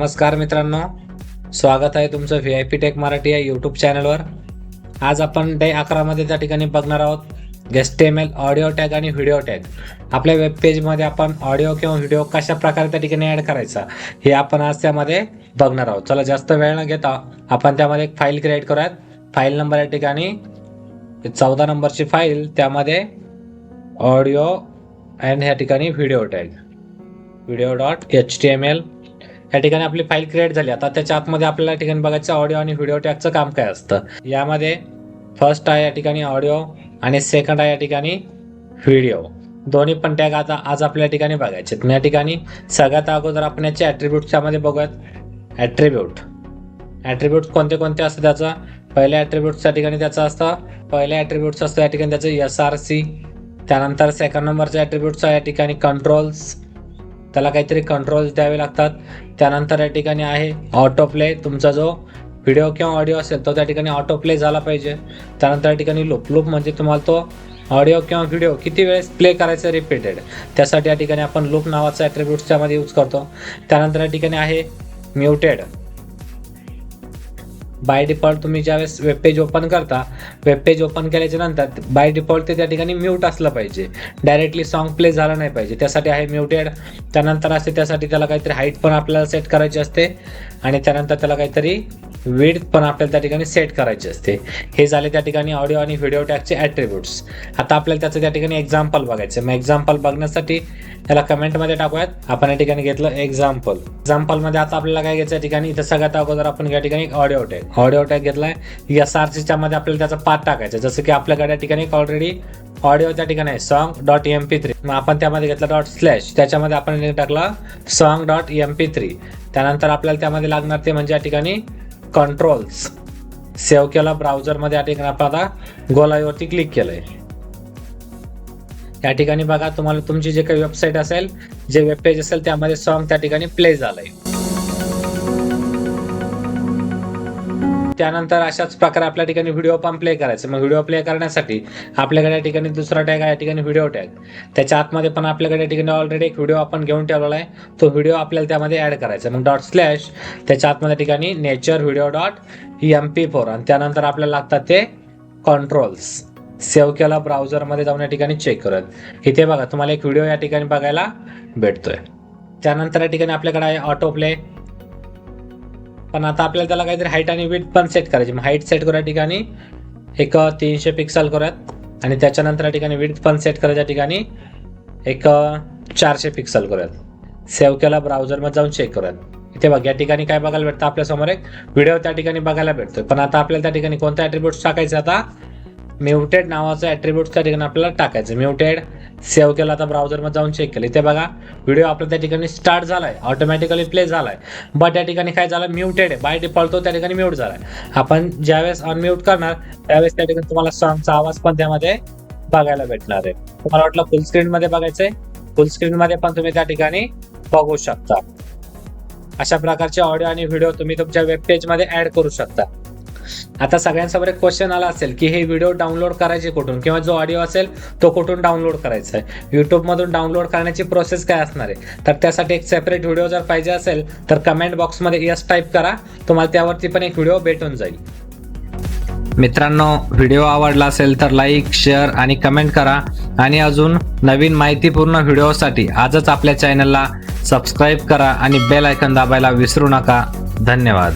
नमस्कार मित्रांनो. स्वागत आहे तुमचं V I P tech Marathi या यूट्यूब चॅनलवर आज आपण डे अकरामध्ये त्या ठिकाणी बघणार आहोत गेस्ट एम एल ऑडिओ टॅग आणि व्हिडिओ टॅग आपल्या वेब पेजमध्ये आपण ऑडिओ किंवा व्हिडिओ कशा प्रकारे त्या ठिकाणी ॲड करायचा हे आपण आज त्यामध्ये बघणार आहोत. चला जास्त वेळ न घेता आपण त्यामध्ये एक फाईल क्रिएट करूयात. फाईल नंबर या ठिकाणी चौदा नंबरची फाईल त्यामध्ये ऑडिओ अँड ह्या ठिकाणी video tag video dot H T M L या ठिकाणी आपली फाईल क्रिएट झाली. आता त्याच्या आतमध्ये आपल्याला या ठिकाणी बघायचं ऑडिओ आणि व्हिडिओ टॅगचं काम काय असतं. यामध्ये फर्स्ट आहे या ठिकाणी ऑडिओ आणि सेकंड आहे या ठिकाणी व्हिडिओ दोन्ही पण टॅग आता आज आपल्या ठिकाणी बघायचे आहेत. या ठिकाणी सगळ्यात अगोदर आपण याचे ॲट्रिब्यूटच्यामध्ये बघूयात. ॲट्रिब्यूट ॲट्रिब्यूट कोणते कोणते असतं त्याचं? पहिल्या ॲट्रिब्यूटच्या ठिकाणी त्याचं असतं. पहिल्या ॲट्रिब्यूटचं असतं या ठिकाणी त्याचं एस आर सी त्यानंतर सेकंड नंबरच्या ॲट्रिब्यूटचं या ठिकाणी कंट्रोल्स त्याला काहीतरी कंट्रोल्स द्यावे लागतात. त्यानंतर या ठिकाणी आहे ऑटो प्ले तुमचा जो व्हिडिओ किंवा ऑडिओ असेल तो त्या ठिकाणी ऑटो प्ले झाला पाहिजे. त्यानंतर या ठिकाणी लूप लूप म्हणजे तुम्हाला तो ऑडिओ किंवा व्हिडिओ किती वेळेस प्ले करायचं रिपीटेड त्यासाठी या ठिकाणी आपण लूप नावाचा ॲट्रिब्यूट्स त्यामध्ये यूज करतो. त्यानंतर या ठिकाणी आहे म्युटेड बाय डिफॉल्ट तुम्ही ज्यावेळेस वेबपेज ओपन करता वेबपेज ओपन केल्याच्यानंतर बाय डिफॉल्ट ते त्या ठिकाणी म्यूट असलं पाहिजे. डायरेक्टली सॉन्ग प्ले झालं नाही पाहिजे. त्यासाठी आहे म्युटेड त्यानंतर असते त्यासाठी त्याला काहीतरी हाईट पण आपल्याला सेट करायची असते. आणि त्यानंतर त्याला काहीतरी विड्थ पण आपल्याला त्या ठिकाणी सेट करायची असते. हे झाले त्या ठिकाणी ऑडिओ आणि व्हिडिओ टॅगचे ॲट्रिब्यूट्स आता आपल्याला त्याचं त्या ठिकाणी एक्झाम्पल बघायचं मग एक्झाम्पल बघण्यासाठी त्याला कमेंटमध्ये टाकूयात. आपण या ठिकाणी घेतलं एक्झाम्पल एक्झाम्पलमध्ये आता आपल्याला काय घ्यायचं या ठिकाणी? इथं सगळ्यात अगोदर आपण या ठिकाणी ऑडिओ टॅग ऑडिओ टॅग घेतलाय. एस आर सीच्या मध्ये आपल्याला त्याचा पार्ट टाकायचा जसं की आपल्याकडे या ठिकाणी ऑलरेडी ऑडिओ त्या ठिकाणी आहे. Song dot M P three मग आपण त्यामध्ये घेतलं डॉट स्लॅश त्याच्यामध्ये आपण टाकलं song dot M P three त्यानंतर आपल्याला त्यामध्ये लागणार ते म्हणजे या ठिकाणी कंट्रोल्स सेव्ह केला ब्राउझरमध्ये या ठिकाणी आपण आता गोलाईवरती क्लिक केलंय. या ठिकाणी बघा तुम्हाला तुमची जे काही वेबसाईट असेल जे वेब पेज असेल त्यामध्ये सॉन्ग त्या ठिकाणी प्ले झालंय. त्यानंतर अशाच प्रकारे आपल्या ठिकाणी व्हिडिओ पण प्ले करायचं. मग व्हिडिओ प्ले करण्यासाठी आपल्याकडे या ठिकाणी दुसरा टॅग आहे या ठिकाणी व्हिडिओ टॅग त्याच्या आतमध्ये पण आपल्याकडे या ठिकाणी ऑलरेडी एक व्हिडिओ आपण घेऊन ठेवलेला आहे. तो व्हिडिओ आपल्याला त्यामध्ये ऍड करायचा मग डॉट स्लॅश त्याच्या आतमध्ये ठिकाणी nature video dot M P four आणि त्यानंतर आपल्याला लागतात ते कंट्रोल्स सेव्ह केला ब्राउझरमध्ये जाऊन या ठिकाणी चेक करत इथे बघा तुम्हाला एक व्हिडिओ या ठिकाणी बघायला भेटतोय. त्यानंतर या ठिकाणी आपल्याकडे आहे ऑटो प्ले पण आता आपल्याला त्याला काहीतरी हाईट आणि विथ पण सेट करायची. मग हाईट सेट करूया ठिकाणी एक तीनशे पिक्सल करूयात. आणि त्याच्यानंतर या ठिकाणी विथ पण सेट करायच्या ठिकाणी एक चारशे पिक्सल करूयात. सेव्ह केला ब्राउझरमध्ये जाऊन चेक करूयात. इथे बघ या ठिकाणी काय बघायला भेटतं आपल्यासमोर एक? व्हिडिओ त्या ठिकाणी बघायला भेटतो पण आता आपल्याला त्या ठिकाणी कोणता ॲट्रिब्यूट्स टाकायचा आता? म्युटेड नावाचं ॲट्रिब्यूट त्या ठिकाणी आपल्याला टाकायचं. म्युटेड सेव्ह केला आता ब्राउझरमध्ये जाऊन चेक केलं. इथे बघा व्हिडिओ आपला त्या ठिकाणी स्टार्ट झालाय. ऑटोमॅटिकली प्ले झालाय. बट त्या ठिकाणी काय झालं? म्युटेड आहे. बाय डिफॉल्ट तो त्या ठिकाणी म्यूट झालाय. आपण ज्यावेळेस अनम्यूट करणार त्यावेळेस त्या ठिकाणी तुम्हाला सॉंगचा आवाज पण त्यामध्ये बघायला भेटणार आहे. तुम्हाला वाटलं फुल स्क्रीन मध्ये बघायचंय? फुल स्क्रीन मध्ये पण तुम्ही त्या ठिकाणी बघू शकता. अशा प्रकारचे ऑडिओ आणि व्हिडिओ तुम्ही तुमच्या वेब पेजमध्ये ऍड करू शकता. आता सगळ्यांसमोर एक क्वेश्चन आला असेल की हे व्हिडिओ डाउनलोड करायचे कुठून? किंवा जो ऑडिओ असेल तो कुठून डाउनलोड करायचा आहे? यूट्यूबमधून डाउनलोड करण्याची प्रोसेस काय असणार आहे? तर त्यासाठी एक सेपरेट व्हिडिओ जर पाहिजे असेल तर कमेंट बॉक्समध्ये यस टाईप करा. तुम्हाला त्यावरती पण एक व्हिडिओ भेटून जाईल. मित्रांनो व्हिडिओ आवडला असेल तर लाईक शेअर आणि कमेंट करा. आणि अजून नवीन माहितीपूर्ण व्हिडिओसाठी आजच आपल्या चॅनलला सबस्क्राईब करा आणि बेल आयकन दाबायला विसरू नका. धन्यवाद.